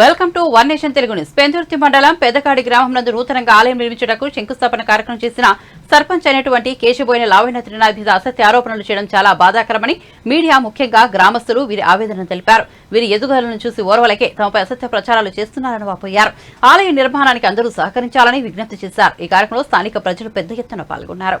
Welcome to one nation Telugu news. Pendurthi మండలం పెద్దకాడి గ్రామం నందు నూతనంగా ఆలయం నిర్మించడానికి శంకుస్థాపన కార్యక్రమం చేసిన సర్పంచ్ అయినటువంటి కేశబోయిన లావణ్య త్రినాథ్ మీద అసత్య ఆరోపణలు చేయడం చాలా బాధాకరమని మీడియా ముఖ్యంగా గ్రామస్తులు వీరి ఆవేదన తెలిపారు. వీరి ఎదుగుదలను చూసి ఓర్వలకే తమపై అసత్య ప్రచారాలు చేస్తున్నారని వాపోయారు. ఆలయ నిర్మాణానికి అందరూ సహకరించాలని విజ్ఞప్తి చేశారు. ఈ కార్యక్రమంలో స్థానిక ప్రజలు పెద్ద ఎత్తున పాల్గొన్నారు.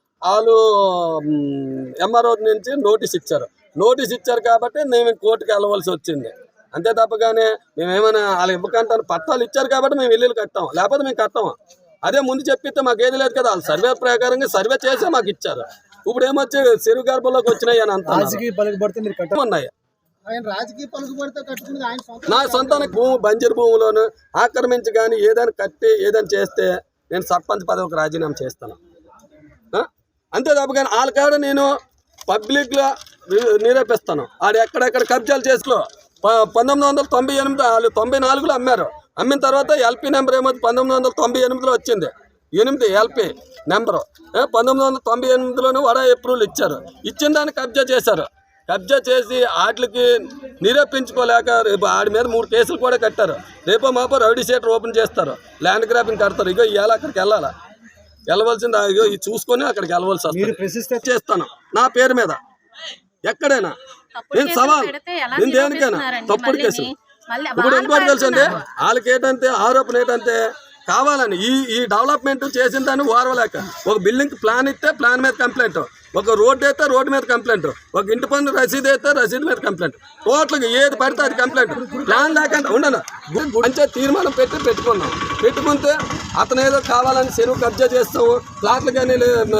వాళ్ళు ఎంఆర్ఓ నుంచి నోటీస్ ఇచ్చారు. నోటీస్ ఇచ్చారు కాబట్టి మేము కోర్టుకి వెళ్ళవలసి వచ్చింది. అంతే తప్ప కానీ మేమేమైనా వాళ్ళు ఇవ్వకంటాను పట్టాలు ఇచ్చారు కాబట్టి మేము ఇల్లు కట్టాం లేకపోతే మేము కట్టాము? అదే ముందు చెప్పితే మాకు ఏది లేదు కదా వాళ్ళు సర్వే ప్రకారంగా సర్వే చేసే మాకు ఇచ్చారు. ఇప్పుడు ఏమొచ్చి చెరువు గర్భంలోకి వచ్చినాయి అని అంత ఉన్నాయి నా సొంతానికి భూమి బంజరు భూమిలోను ఆక్రమించి కానీ ఏదైనా కట్టి ఏదైనా చేస్తే నేను సర్పంచ్ పదవికి రాజీనామా చేస్తాను? అంతే తప్ప కానీ వాళ్ళ కాడ నేను పబ్లిక్లో నిరూపిస్తాను. ఆడు ఎక్కడెక్కడ కబ్జాలు చేసుకో ప- పంతొమ్మిది వందల తొంభై ఎనిమిది వాళ్ళు తొంభై నాలుగులో అమ్మారు. అమ్మిన తర్వాత ఎల్పి నెంబర్ ఏమో పంతొమ్మిది వందల తొంభై ఎనిమిదిలో వచ్చింది. ఎనిమిది ఎల్పి నెంబరు. పంతొమ్మిది వందల తొంభై ఎనిమిదిలోనే వడ అప్రూవల్ ఇచ్చారు. ఇచ్చిన దాన్ని కబ్జా చేశారు. కబ్జా చేసి వాటికి నిరూపించుకోలేక రేపు ఆడి మీద మూడు కేసులు కూడా కట్టారు. రేపో మాపో రౌడీ షీటర్ ఓపెన్ చేస్తారు. ల్యాండ్ గ్రాపింగ్ కడతారు. ఇగో ఇవాళ అక్కడికి వెళ్ళాలా? వెళ్ళవలసింది ఇది చూసుకొని అక్కడికి వెళ్ళవలసి వస్తుంది. చేస్తాను. నా పేరు మీద. ఎక్కడైనా. నేను సవాల్. నేను దేనికైనా తప్పుడు కేసు ఇప్పుడు ఇంకోటి తెలుసండి వాళ్ళకి ఏంటంటే ఆరోపణ ఏంటంటే కావాలని ఈ ఈ డెవలప్మెంట్ చేసిన దాన్ని ఓర్వలేక. ఒక బిల్డింగ్ ప్లాన్ ఇస్తే ప్లాన్ మీద కంప్లైంట్ ఒక రోడ్డు అయితే రోడ్డు మీద కంప్లైంట్. ఒక ఇంటి పన్ను రసీదు అయితే రసీదు మీద కంప్లైంట్. టోటల్గా ఏది పడితే అది కంప్లైంట్. ప్లాన్ లేకుండా ఉండను. మంచిగా తీర్మానం పెట్టి పెట్టుకున్నాం. పెట్టుకుంటే అతను ఏదో కావాలని చెరువు కబ్జా చేస్తాము ప్లాట్లు కానీ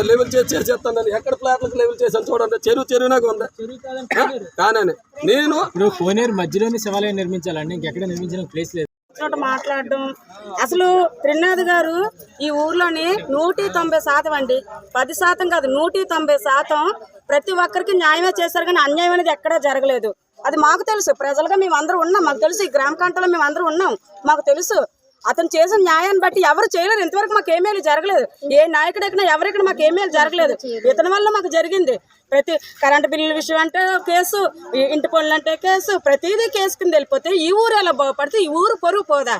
లెవెల్ చేసి చేసేస్తానని ఎక్కడ ప్లాట్లకు లెవెల్ చేసాను చూడండి. చెరువు చెరువునాగా ఉంది. కానీ నేను కోనేరు మధ్యలోనే శివాలయం నిర్మించాలండి ఇంకెక్కడ నిర్మించిన ప్లేస్ లేదు. చోట మాట్లాడడం. అసలు త్రినాథ్ గారు ఈ ఊర్లోని నూటి తొంభై శాతం అండి. పది శాతం కాదు నూటి తొంభై శాతం ప్రతి ఒక్కరికి న్యాయమే చేశారు కానీ అన్యాయం అనేది ఎక్కడా జరగలేదు. అది మాకు తెలుసు. ప్రజలుగా మేము అందరూ ఉన్నాం. మాకు తెలుసు ఈ గ్రామ కంటలో మేము ఉన్నాం. మాకు తెలుసు అతను చేసిన న్యాయాన్ని బట్టి ఎవరు చేయలేరు. ఇంతవరకు మాకు ఏమేలు జరగలేదు. ఏ నాయకుడు ఎక్కడ ఎవరెక్కడ మాకు ఏమేలు జరగలేదు. ఇతని వల్ల మాకు జరిగింది. ప్రతి కరెంటు బిల్లుల విషయం అంటే కేసు ఇంటి పనులు అంటే కేసు ప్రతిదీ కేసు కింద వెళ్ళిపోతే ఈ ఊరు ఎలా బాగుపడితే ఈ ఊరు పొరుగు పోదా?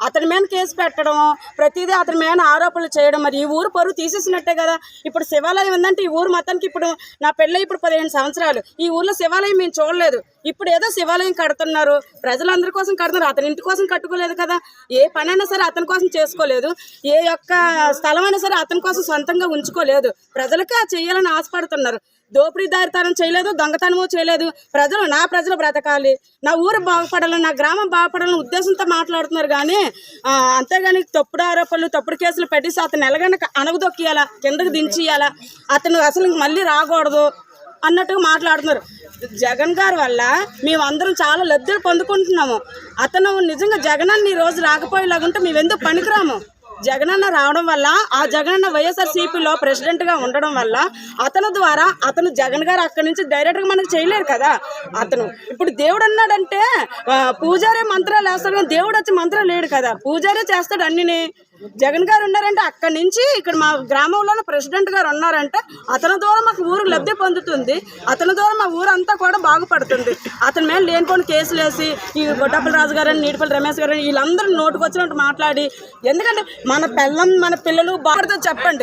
అతని మీద కేసు పెట్టడం ప్రతిదీ అతని మీద ఆరోపణలు చేయడం. మరి ఈ ఊరు పరువు తీసేసినట్టే కదా. ఇప్పుడు శివాలయం ఉందంటే ఈ ఊరు మొత్తానికి ఇప్పుడు నా పెళ్ళి ఇప్పుడు పదిహేను సంవత్సరాలు. ఈ ఊర్లో శివాలయం మేము చూడలేదు. ఇప్పుడు ఏదో శివాలయం కడుతున్నారు. ప్రజలందరి కోసం కడుతున్నారు. అతని ఇంటి కోసం కట్టుకోలేదు కదా. ఏ పనైనా సరే అతని కోసం చేసుకోలేదు. ఏ యొక్క స్థలం అయినా సరే అతని కోసం సొంతంగా ఉంచుకోలేదు. ప్రజలకే చేయాలని ఆశపడుతున్నారు. దోపిడీదారితనం చేయలేదు దొంగతనము చేయలేదు. ప్రజలు నా ప్రజలు బ్రతకాలి. నా ఊరు బాగుపడాలని నా గ్రామం బాగుపడాలని ఉద్దేశంతో మాట్లాడుతున్నారు కానీ అంతేగాని తప్పుడు ఆరోపణలు తప్పుడు కేసులు పెట్టేసి అతను ఎలాగైనా అనగదొక్కియాలా కిందకు దించియాలా అతను అసలు మళ్ళీ రాకూడదు అన్నట్టుగా మాట్లాడుతున్నారు. జగన్ గారి వల్ల మేమందరం చాలా లబ్ధులు పొందుకుంటున్నాము. అతను నిజంగా జగన్ అన్న ఈ రోజు రాకపోయేలాగుంటే మేము ఎందుకు పనికిరాము? జగనన్న రావడం వల్ల ఆ జగనన్న వైఎస్ఆర్సీపీలో ప్రెసిడెంట్గా ఉండడం వల్ల అతను ద్వారా అతను జగన్ గారు అక్కడి నుంచి డైరెక్ట్గా మనకు చేయలేరు కదా. అతను ఇప్పుడు దేవుడు అన్నాడంటే పూజారే మంత్రాలు వేస్తాడు దేవుడు వచ్చి మంత్రం లేడు కదా. పూజారే చేస్తాడు అన్నిని. జగన్ గారు ఉన్నారంటే అక్కడి నుంచి ఇక్కడ మా గ్రామంలోనే ప్రెసిడెంట్ గారు ఉన్నారంటే అతని ద్వారా మాకు ఊరు లబ్ధి పొందుతుంది. అతని ద్వారా మా ఊరు అంతా కూడా బాగుపడుతుంది. అతని మీద లేనిపోని కేసులు వేసి ఈ గొడ్డపల్లి రాజు గారని నీటిపల్లి రమేష్ గారని వీళ్ళందరూ నోటుకు వచ్చినట్టు మాట్లాడి ఎందుకంటే మన పిల్లం మన పిల్లలు బాగుపడుతుంది చెప్పండి.